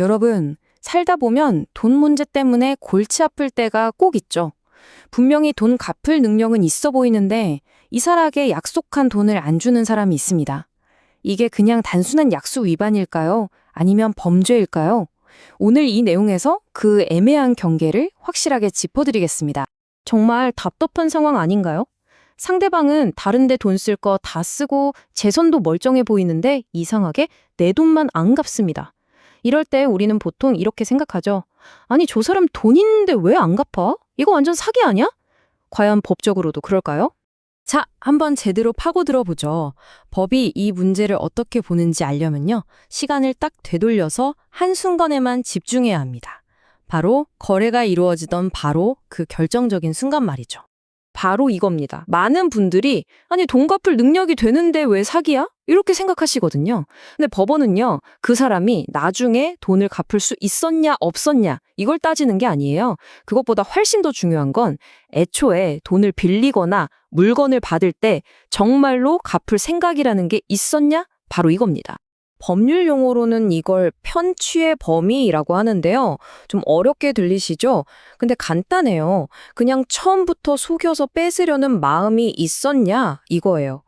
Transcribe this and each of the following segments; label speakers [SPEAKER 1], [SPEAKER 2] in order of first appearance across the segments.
[SPEAKER 1] 여러분, 살다 보면 돈 문제 때문에 골치 아플 때가 꼭 있죠. 분명히 돈 갚을 능력은 있어 보이는데 이사락에 약속한 돈을 안 주는 사람이 있습니다. 이게 그냥 단순한 약속 위반일까요? 아니면 범죄일까요? 오늘 이 내용에서 그 애매한 경계를 확실하게 짚어드리겠습니다. 정말 답답한 상황 아닌가요? 상대방은 다른데 돈 쓸 거 다 쓰고 제 손도 멀쩡해 보이는데 이상하게 내 돈만 안 갚습니다. 이럴 때 우리는 보통 이렇게 생각하죠. 아니, 저 사람 돈 있는데 왜 안 갚아? 이거 완전 사기 아니야? 과연 법적으로도 그럴까요? 자, 한번 제대로 파고 들어 보죠. 법이 이 문제를 어떻게 보는지 알려면요. 시간을 딱 되돌려서 한순간에만 집중해야 합니다. 바로 거래가 이루어지던 바로 그 결정적인 순간 말이죠. 바로 이겁니다. 많은 분들이 아니 돈 갚을 능력이 되는데 왜 사기야? 이렇게 생각하시거든요. 근데 법원은요. 그 사람이 나중에 돈을 갚을 수 있었냐 없었냐 이걸 따지는 게 아니에요. 그것보다 훨씬 더 중요한 건 애초에 돈을 빌리거나 물건을 받을 때 정말로 갚을 생각이라는 게 있었냐? 바로 이겁니다. 법률 용어로는 이걸 편취의 범위라고 하는데요. 좀 어렵게 들리시죠? 근데 간단해요. 그냥 처음부터 속여서 뺏으려는 마음이 있었냐? 이거예요.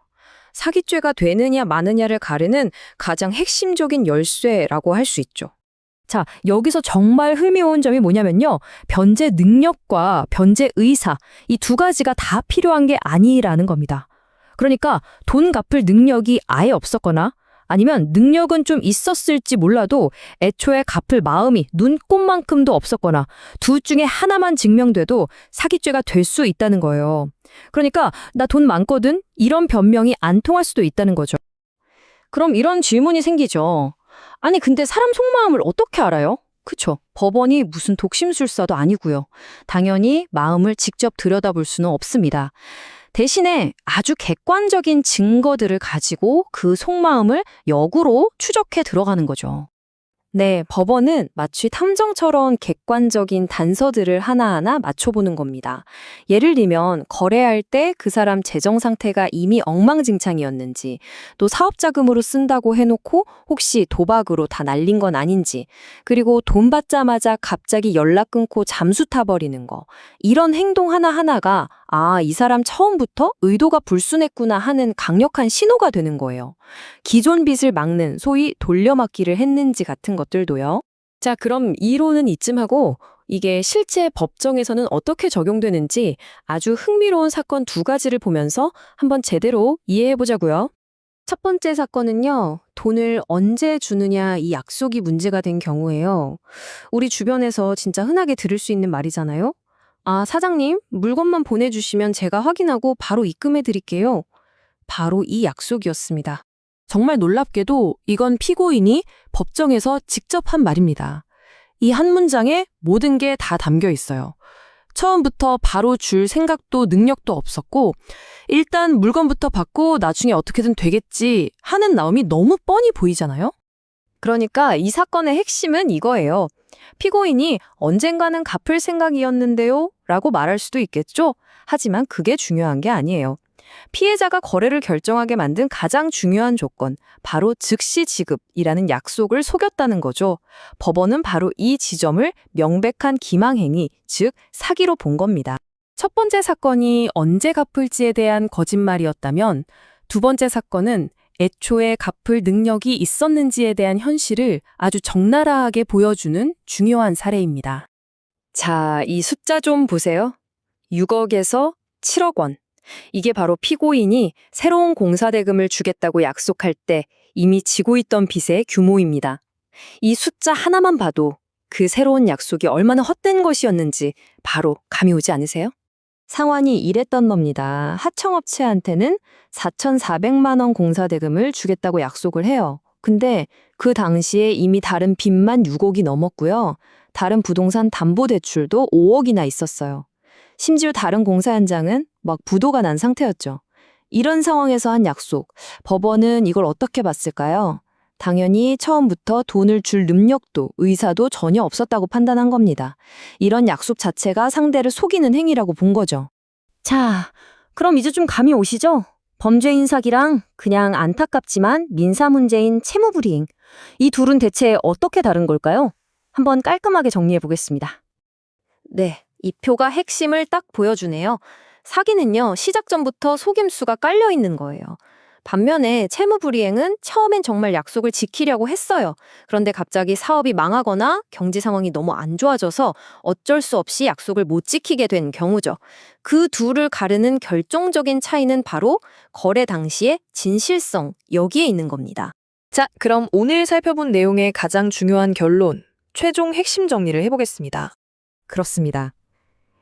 [SPEAKER 1] 사기죄가 되느냐 마느냐를 가르는 가장 핵심적인 열쇠라고 할 수 있죠. 자, 여기서 정말 흥미로운 점이 뭐냐면요. 변제 능력과 변제 의사, 이 두 가지가 다 필요한 게 아니라는 겁니다. 그러니까 돈 갚을 능력이 아예 없었거나 아니면 능력은 좀 있었을지 몰라도 애초에 갚을 마음이 눈꼽만큼도 없었거나 둘 중에 하나만 증명돼도 사기죄가 될 수 있다는 거예요. 그러니까 나 돈 많거든 이런 변명이 안 통할 수도 있다는 거죠. 그럼 이런 질문이 생기죠. 아니 근데 사람 속마음을 어떻게 알아요? 그쵸. 법원이 무슨 독심술사도 아니고요. 당연히 마음을 직접 들여다볼 수는 없습니다. 대신에 아주 객관적인 증거들을 가지고 그 속마음을 역으로 추적해 들어가는 거죠. 네, 법원은 마치 탐정처럼 객관적인 단서들을 하나하나 맞춰보는 겁니다. 예를 들면 거래할 때 그 사람 재정 상태가 이미 엉망진창이었는지, 또 사업 자금으로 쓴다고 해놓고 혹시 도박으로 다 날린 건 아닌지, 그리고 돈 받자마자 갑자기 연락 끊고 잠수 타버리는 거, 이런 행동 하나하나가 아, 이 사람 처음부터 의도가 불순했구나 하는 강력한 신호가 되는 거예요. 기존 빚을 막는 소위 돌려막기를 했는지 같은 것들도요. 자, 그럼 이론은 이쯤 하고 이게 실제 법정에서는 어떻게 적용되는지 아주 흥미로운 사건 두 가지를 보면서 한번 제대로 이해해 보자고요. 첫 번째 사건은요, 돈을 언제 주느냐 이 약속이 문제가 된 경우예요. 우리 주변에서 진짜 흔하게 들을 수 있는 말이잖아요. 아, 사장님, 물건만 보내주시면 제가 확인하고 바로 입금해 드릴게요. 바로 이 약속이었습니다. 정말 놀랍게도 이건 피고인이 법정에서 직접 한 말입니다. 이 한 문장에 모든 게 다 담겨 있어요. 처음부터 바로 줄 생각도 능력도 없었고, 일단 물건부터 받고 나중에 어떻게든 되겠지 하는 나움이 너무 뻔히 보이잖아요? 그러니까 이 사건의 핵심은 이거예요. 피고인이 언젠가는 갚을 생각이었는데요? 라고 말할 수도 있겠죠? 하지만 그게 중요한 게 아니에요. 피해자가 거래를 결정하게 만든 가장 중요한 조건, 바로 즉시 지급이라는 약속을 속였다는 거죠. 법원은 바로 이 지점을 명백한 기망행위, 즉 사기로 본 겁니다. 첫 번째 사건이 언제 갚을지에 대한 거짓말이었다면 두 번째 사건은 애초에 갚을 능력이 있었는지에 대한 현실을 아주 적나라하게 보여주는 중요한 사례입니다. 자, 이 숫자 좀 보세요. 6억에서 7억 원. 이게 바로 피고인이 새로운 공사대금을 주겠다고 약속할 때 이미 지고 있던 빚의 규모입니다. 이 숫자 하나만 봐도 그 새로운 약속이 얼마나 헛된 것이었는지 바로 감이 오지 않으세요? 상환이 이랬던 겁니다. 하청업체한테는 4,400만 원 공사 대금을 주겠다고 약속을 해요. 근데 그 당시에 이미 다른 빚만 6억이 넘었고요. 다른 부동산 담보 대출도 5억이나 있었어요. 심지어 다른 공사 현장은 막 부도가 난 상태였죠. 이런 상황에서 한 약속, 법원은 이걸 어떻게 봤을까요? 당연히 처음부터 돈을 줄 능력도 의사도 전혀 없었다고 판단한 겁니다. 이런 약속 자체가 상대를 속이는 행위라고 본 거죠. 자, 그럼 이제 좀 감이 오시죠? 범죄인 사기랑 그냥 안타깝지만 민사 문제인 채무 불이행. 이 둘은 대체 어떻게 다른 걸까요? 한번 깔끔하게 정리해 보겠습니다. 네, 이 표가 핵심을 딱 보여주네요. 사기는요, 시작 전부터 속임수가 깔려 있는 거예요. 반면에 채무불이행은 처음엔 정말 약속을 지키려고 했어요. 그런데 갑자기 사업이 망하거나 경제 상황이 너무 안 좋아져서 어쩔 수 없이 약속을 못 지키게 된 경우죠. 그 둘을 가르는 결정적인 차이는 바로 거래 당시의 진실성, 여기에 있는 겁니다.
[SPEAKER 2] 자, 그럼 오늘 살펴본 내용의 가장 중요한 결론, 최종 핵심 정리를 해보겠습니다.
[SPEAKER 1] 그렇습니다.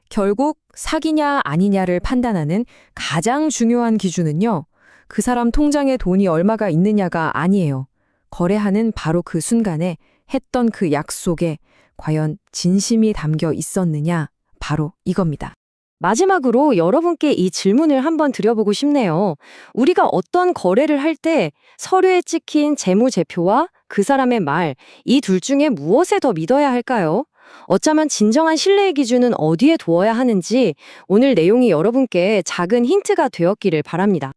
[SPEAKER 1] 결국 사기냐 아니냐를 판단하는 가장 중요한 기준은요. 그 사람 통장에 돈이 얼마가 있느냐가 아니에요. 거래하는 바로 그 순간에 했던 그 약속에 과연 진심이 담겨 있었느냐 바로 이겁니다. 마지막으로 여러분께 이 질문을 한번 드려보고 싶네요. 우리가 어떤 거래를 할 때 서류에 찍힌 재무제표와 그 사람의 말, 이 둘 중에 무엇에 더 믿어야 할까요? 어쩌면 진정한 신뢰의 기준은 어디에 두어야 하는지 오늘 내용이 여러분께 작은 힌트가 되었기를 바랍니다.